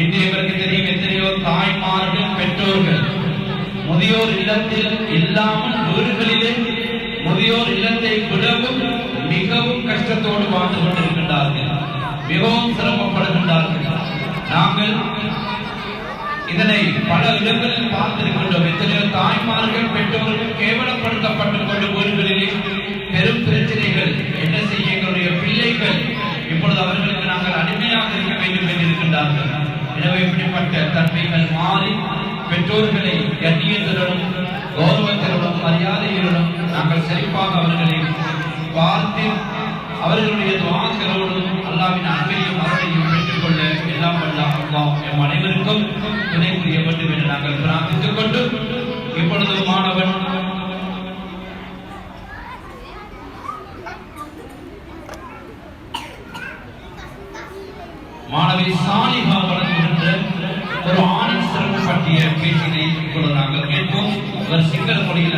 இன்று இவருக்கு தெரியும் எத்தனையோ தாய்மார்கள் பெற்றோர்கள். முதியோர் இல்லத்தில் இல்லாமல் வீடுகளிலே முதியோர் இல்லத்தை விடவும் மிகவும் கஷ்டத்தோடு வாழ்ந்து கொண்டிருக்கின்றார்கள். மிகவும் சிரமப்படுகின்றார்கள். நாங்கள் இதனை பல இடங்களில் பார்த்திருக்கின்றோம். எத்தனையோ தாய்மார்கள் பெற்றோர்கள் கேவலப்படுத்தப்பட்டுக் கொண்டு வீடுகளிலே பெரும் பிரச்சனைகள் என்ன செய்ய எங்களுடைய பிள்ளைகள் இப்பொழுது அவர்களுக்கு நாங்கள் அடிமையாக இருக்க வேண்டும் என்று இருக்கின்றார்கள். எனவே இப்படிப்பட்ட தன்மைகள் மாறி பெற்றோர்களை கண்ணியத்துடனும் கௌரவத்தினுடன் மரியாதையுடனும் நாங்கள் செழிப்பாக அவர்களை பார்த்து அவர்களுடைய துவாக்களோடும் அல்லாவின் அன்பையும் அருளையும் பெற்றுக்கொள்ள எல்லாம் வல்ல அல்லாஹ் எம் அனைவருக்கும் துணை புரிய வேண்டும் என்று நாங்கள் பிரார்த்தித்துக் கொண்டு இப்பொழுது மாணவன் மாணவி சாலிகா சாலிஹா வழங்குகின்ற ஒரு ஆணின் சிறப்பு பற்றிய பேச்சினை இப்பொழுது நாங்கள் கேட்போம். அவர் சிங்கள மொழியில்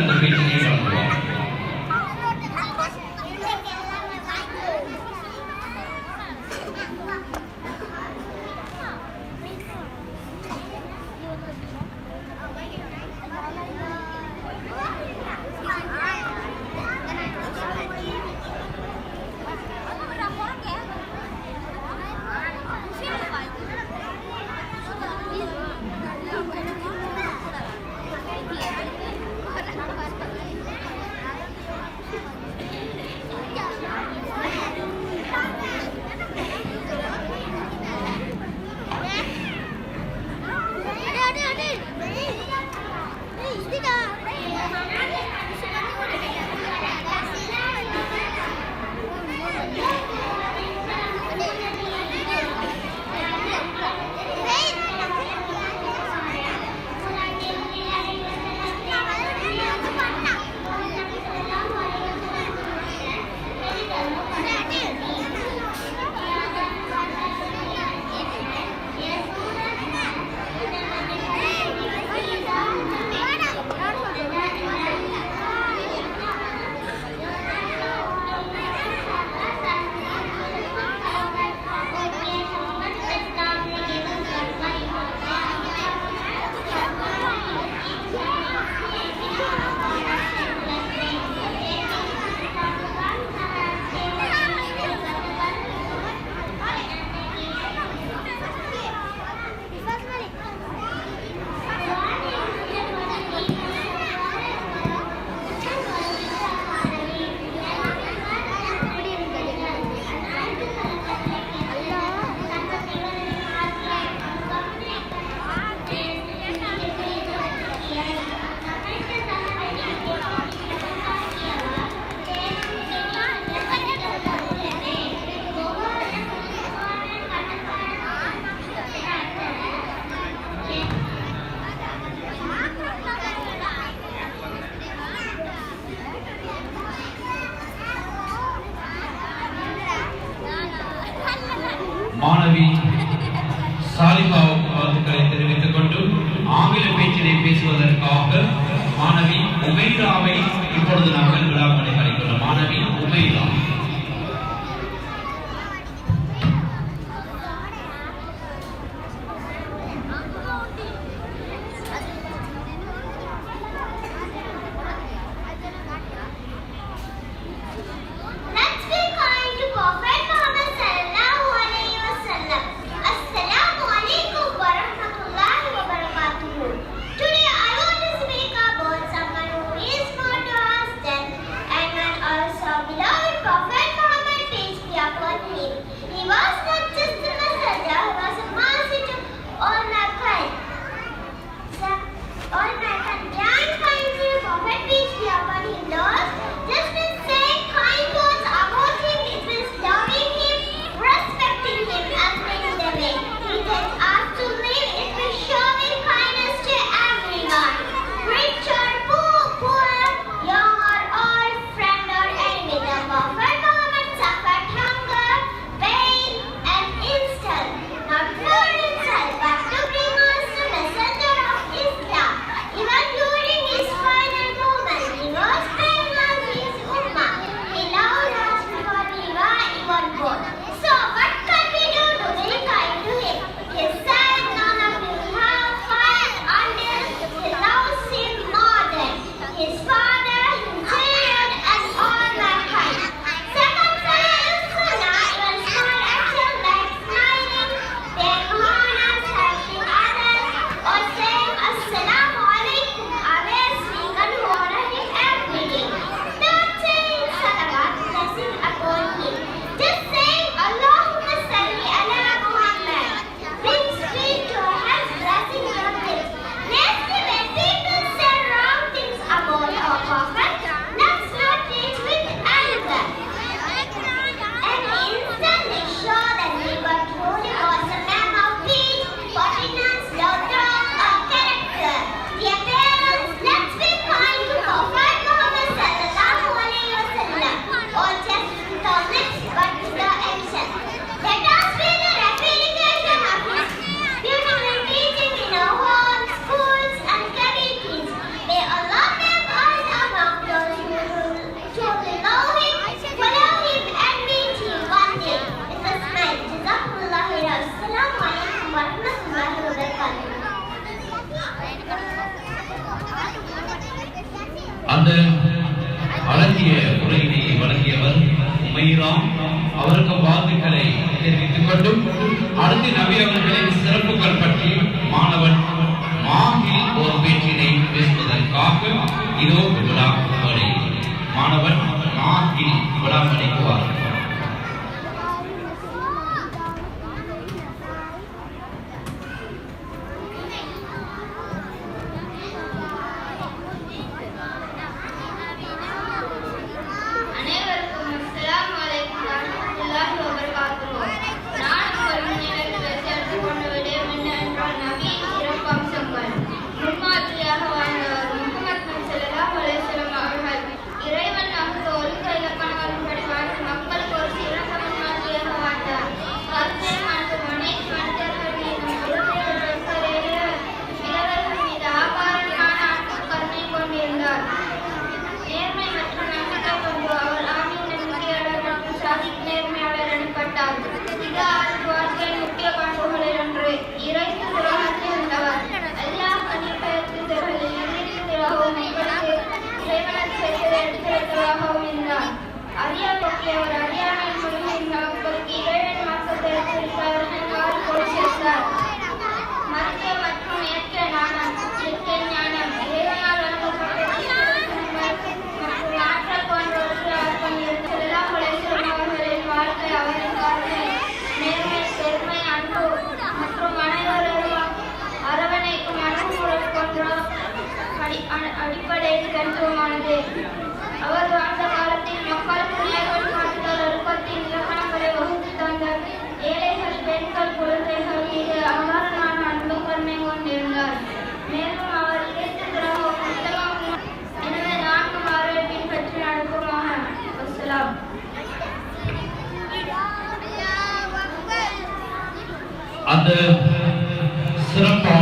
சாலிபாவுக்கு வாழ்த்துக்களை தெரிவித்துக் கொண்டு ஆங்கில பேச்சினை பேசுவதற்காக மாணவி உமைராவை இப்பொழுது நாங்கள் விழாக்களை அழைக்கிறோம் மாணவி உமைரா. தலைவர் உமைராம் அவருக்கு வாழ்த்துக்களை தெரிவித்துக் கொண்டும் அடுத்து நபி அவர்களின் சிறப்புகள் பற்றி மாணவன் மாகில் ஒரு பேச்சினை பேசுவதற்காக இதோ விழா மாணவன் மாகில் விழா அளிக்குவார்கள் அந்த சிறப்பாக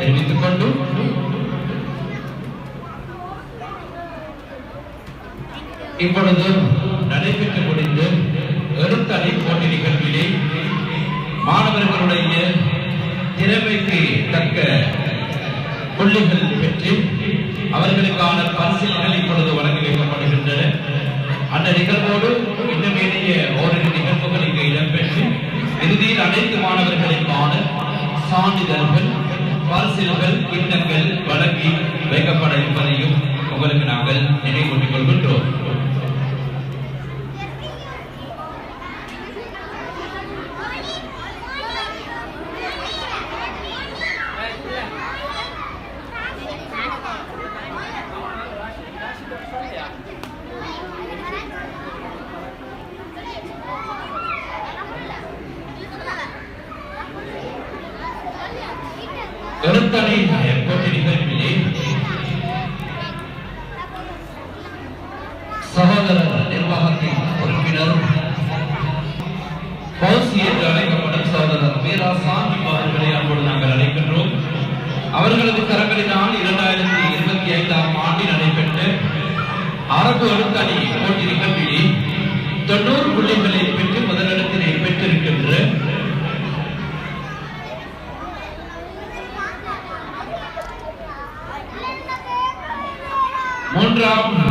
பாராட்டுக்களை கொண்டு இப்பொழுது நடைபெற்று முடிந்த எழுத்தடை போட்டி நிகழ்விலே மாணவர்களுடைய திறமைக்கு தக்க புள்ளிகள் பெற்று அவர்களுக்கான பரிசீலனைகள் இப்பொழுது வழங்கி வைக்கப்படுகின்றன. அந்த நிகழ்வோடு இன்னும் இணைய ஓரிரு நிகழ்வுகள் இங்கு இடம்பெற்று இறுதியில் அனைத்து மாணவர்களுக்கான சான்றிதழ்கள் பரிசில்கள் கிண்ணங்கள் வழங்கி வைக்கப்பட இருப்பதையும் உங்களுக்கு நாங்கள் நினைவூட்டிக் கொள்கின்றோம் மூன்றாம்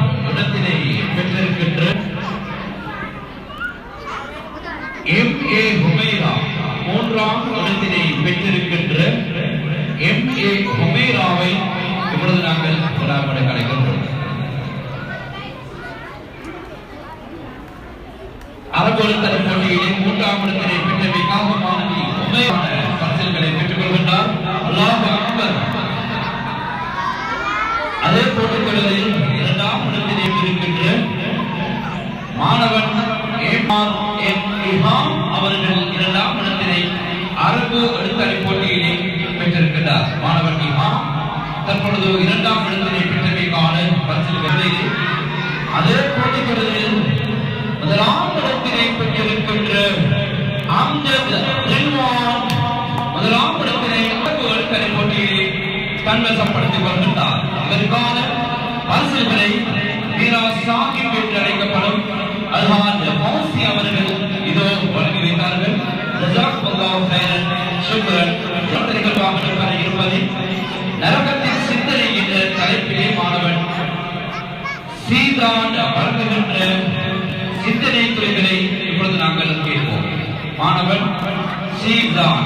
இமாம் அவர்கள் இரண்டாம் இடத்திலே அரபு எழுத்தறி போட்டியிலே பெற்றிருக்கின்றார். மாணவர் இமாம் தற்பொழுது இரண்டாம் இடத்திலே பெற்றமைக்கான பரிசில் வெள்ளையிலே அதே போட்டி தொடரில் முதலாம் இடத்திலே பெற்றிருக்கின்ற அம்ஜத் ரில்வான் முதலாம் இடத்திலே அரபு எழுத்தறி போட்டியிலே தன்வசப்படுத்தி வருகின்றார் இதற்கான பரிசில்களை மீரா சாஹிப் என்று அழைக்கப்படும் அல்ஹாஜ் மௌசி அவர்கள் இதோ வழங்கி வைத்தார்கள். ஜஸாக்கல்லாஹு நிகழ்வாக இருப்பது நரகத்தின் சிந்தனை என்ற தலைப்பிலே மாணவன் சீதான் வழங்குகின்ற சிந்தனை துறைகளை இப்பொழுது நாங்கள் கேட்போம். மாணவன் சீதான்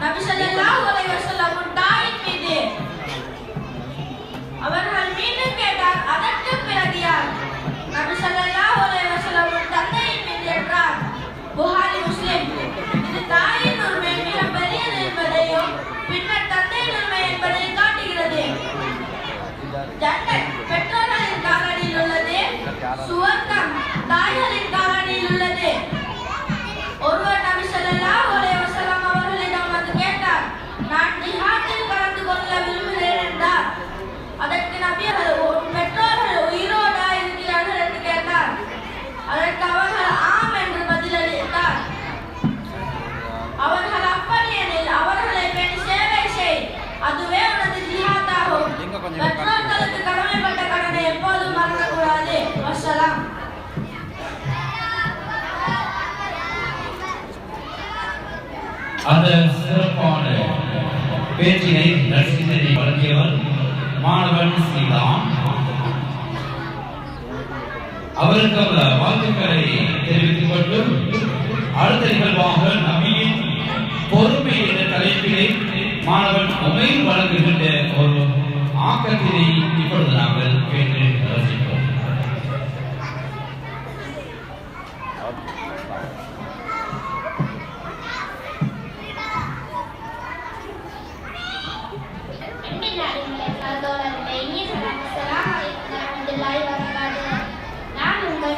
நபி ஸல்லல்லாஹு அலைஹி வஸல்லம் தாயின் மீது அவர்கள் மீண்டும் கேட்டார் அதற்கு பிறகு யார்? நபி ஸல்லல்லாஹு அலைஹி வஸல்லம் தந்தையின் மீது என்றார் புகாரி முஸ்லிம். இது தாயின் உரிமை மிக பெரியது என்பதையும் பின்னர் தந்தையின் உரிமை என்பதையும் காட்டுகிறது. ஜன்னத் பெற்றோர்களின் காலடியில் உள்ளது. சுவர்க்கம் தாய்களின் கொள்ள விரும்புகிறேன் என்றார் அதற்கு நபி உன் பெற்றோர்கள் உயிரோடா இருக்கிறார்கள் என்று கேட்டார். அதற்கு அவர்கள் ஆம் என்று பதிலளித்தார். அவர்கள் அப்படி எனில் அவர்களை பேணி சேவை செய். அதுவே உனது எங்க கொஞ்சம் பெற்றோர்களுக்கு கடமைப்பட்ட கடனை எப்போதும் மறக்கக்கூடாது. வசலாம். அந்த சிறப்பான பேச்சினை மாணவன் ஸ்ரீராம். அவருக்கு அவர் வாழ்த்துக்களை தெரிவித்துக் கொண்டு அடுத்த நிகழ்வாக நபியின் பொறுமை என்ற தலைப்பிலே மாணவன் உமையில் வழங்குகின்ற ஒரு ஆக்கத்தினை இப்பொழுது நாங்கள் கேட்டு ரசிப்போம் அன்பின் அறிஞர்களே, சகோதரர்களே, இனிய சலாம். அஸ்ஸலாமு அலைக்கும் வரஹ்மத்துல்லாஹி வபரகாத்துஹு. நான் உங்கள்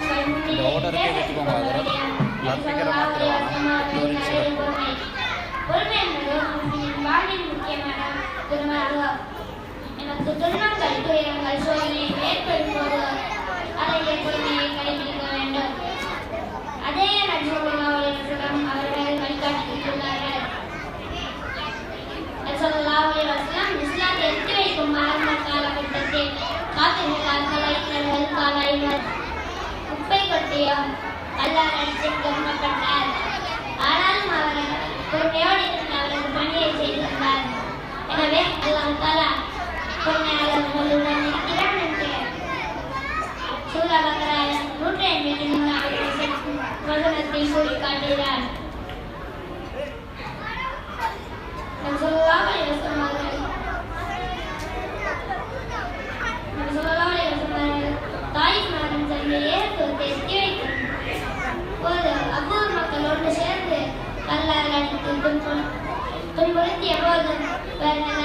உங்கள் முன்னிலையில் இந்த order பேச வச்சுக்கோங்க, விரும்புகிறேன். அதில் loudspeaker ஸல்லல்லாஹு அலைஹி மாத்திரம் வஸல்லம் அவர்களின் ஒரு நிமிஷம். அழகிய பொறுமை. பொறுமை என்பது ஒரு முஸ்லிமின் வாழ்வின் முக்கியமான குணமாகும். எனக்கு துன்பங்கள், துயரங்கள், சோதனைகள் ஏற்படும் போது அழகிய பொறுமையை கடைபிடிக்க வேண்டும் அதே நபி ஸல்லல்லாஹு அலைஹி வஸல்லம் அவர்கள் வழிகாட்டியுள்ளார்கள் ஸல்லல்லாஹு அலைஹி வஸல்லம் இஸ்லாத்தை எடுத்து வைக்கும் ஆரம்ப காலகட்டத்தில் காத்திருந்தார் கலைஞர்கள் காலாய்வர் குப்பை கொட்டியும் அல்லாஹ் அடித்து கருமப்பட்டார் ஆனாலும் அவர் பொறுமையோடு இருந்து அவரது பணியை செய்திருந்தார். எனவே அல்லாஹ் தாலா பொன்னையாளர் பொறுமையாளர்களுடன் இருக்கிறான் என்று சூரா நூற்றி ஐம்பத்தி மூணாவது வசனத்தில் கூறி காட்டுகிறார் நபி ஸல்லல்லாஹு அலைஹி வஸல்லம் அவர்கள் நபி ஸல்லல்லாஹு அலைஹி வஸல்லம் அவர்கள் தாயிஃப் நகரம் சென்று ஏறுதூரத்தை எட்டி வைக்கும் ஒரு அவ்வூர் மக்களோடு சேர்ந்து நல்லா அடித்து துன்பு- துன்புறுத்திய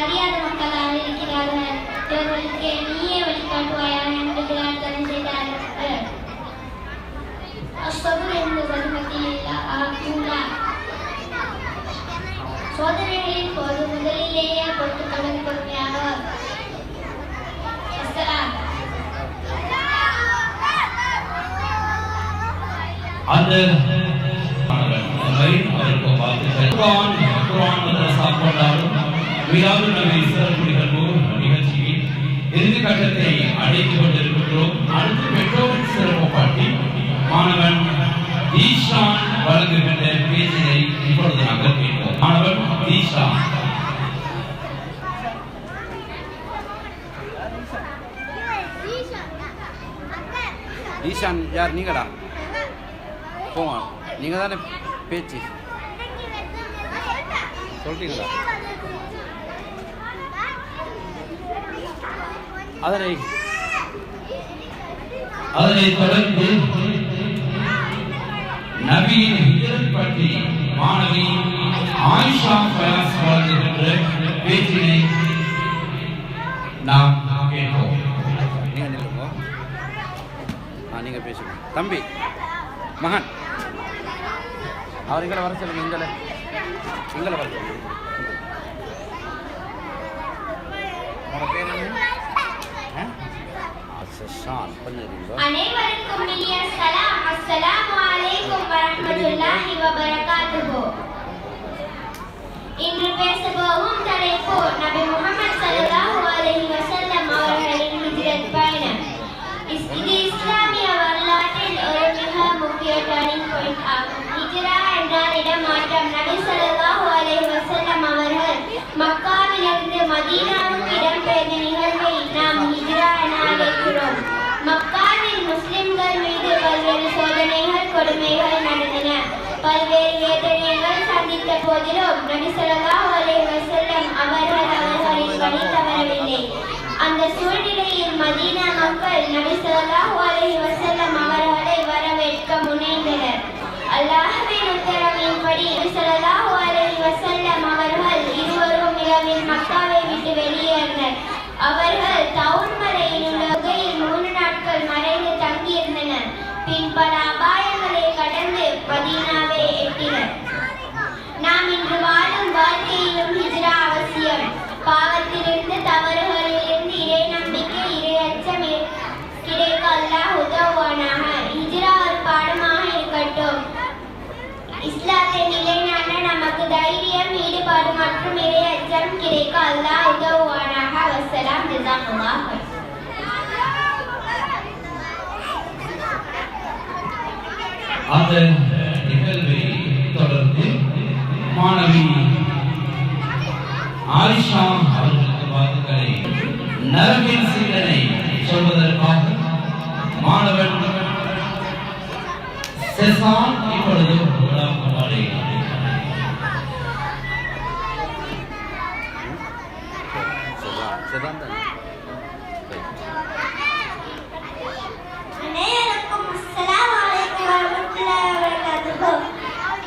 அறியாத மக்களாக இருக்கிறார்கள். இவர்களுக்கு நீயே வழிகாட்டுவாயாக. அந்த குர்ஆன் குர்ஆன் மதரசா கொண்டாடும் விழாவு நபி சிறப்பு நிகழ்வு நிகழ்ச்சியில் இறுதி கட்டத்தை அடைந்து கொண்டிருக்கின்றோம். அடுத்து பெற்றோரின் சிறப்பு பாட்டி மாணவன் ஈஷான் வழங்குகின்ற பேச்சினை இப்பொழுது நாங்கள் கேட்போம். மாணவன் ஈஷான் ஈஷான் யார்? நீங்களா? போங்க. நீங்கள் தானே பேச்சு. சொல்லிட்டீங்களா அதனை அதனைத் தொடர்ந்து நபியின் ஹிஜ்ரத் பற்றி மாணவி ஆயிஷா ஃபயாஸ் வழங்குகின்ற பேச்சினை நாம் கேட்போம் நீங்கள் நில்லுங்க. ஆ நீங்கள் பேசுங்க. தம்பி மகன். அவர் எங்களை வர சொல்லுங்க எங்களை. எங்களை வர சொல்லுங்க. உங்களோட பேர் என்ன? ஆ? அசஷான் கொஞ்சம் இருங்க அனைவருக்கும் இனிய சலாம் அஸ்ஸலாமு அலைக்கும் வரஹ்மத்துல்லாஹி வபரகாத்துஹு. இன்று பேச போகும் தலைப்பு நபி முஹம்மது ஸல்லல்லாஹு அலைஹி வஸல்லம் அவர்களின் ஹிஜ்ரத் பயணம். இஸ்- இது ஹிஜ்ரா என்றால் இடமாற்றம். நபி ஸல்லல்லாஹு அலைஹி வஸல்லம் அவர்கள் மக்காவிலிருந்து மதீனாவுக்கு இடம்பெயர்ந்த நிகழ்வை நாம் ஹிஜ்ரா என அழைக்கிறோம். மக்காவில் முஸ்லிம்கள் மீது பல்வேறு சோதனைகள் கொடுமைகள் நடந்தன. பல்வேறு வேதனைகள் சந்தித்த போதிலும் நபி ஸல்லல்லாஹு அலைஹி வஸல்லம் அவர்கள் அவர்களின் வழி தவறவில்லை அந்த சூழ்நிலையில் மதீனா மக்கள் நபி ஸல்லல்லாஹு அலைஹி வஸல்லம் அவர்களை வரவேற்க முனைந்தனர் அல்லாஹ்வின் உத்தரவின்படி நபி ஸல்லல்லாஹு அலைஹி வஸல்லம் அவர்கள் இருவரும் இரவில் மக்காவை விட்டு வெளியேறினர். அவர்கள் தவுன் மலையில் உள்ள குகையில் மூன்று நாட்கள் மறைந்து தங்கியிருந்தனர். பின் பல அபாயங்களை கடந்து மதீனாவை எட்டினர். நாம் இன்று வாழும் வாழ்க்கையிலும் ஹிஜ்ரா அவசியம். பாவத்திலிருந்து தவறுகளிலிருந்து இறை நம்பிக்கை இறை அச்சம் கிடைக்க அல்லாஹ் உதவுவானாக. ஹிஜ்ரா ஒரு பாடமாக இருக்கட்டும். இஸ்லாத்தை நிலைநாட்ட நமக்கு தைரியம் ஈடுபாடு மற்றும் இறை அச்சம் கிடைக்க அல்லாஹ் உதவுவானாக. வசலாம் ஜிசாக்குல்லாஹ் அந்த நிகழ்வை தொடர்ந்து மாணவி ஆயிஷா அவர்களுக்கு வாழ்த்துக்களை நரம்பின் சிந்தனை சொல்வதற்காக மாணவன் செசான் இப்பொழுது சரிதான் தானே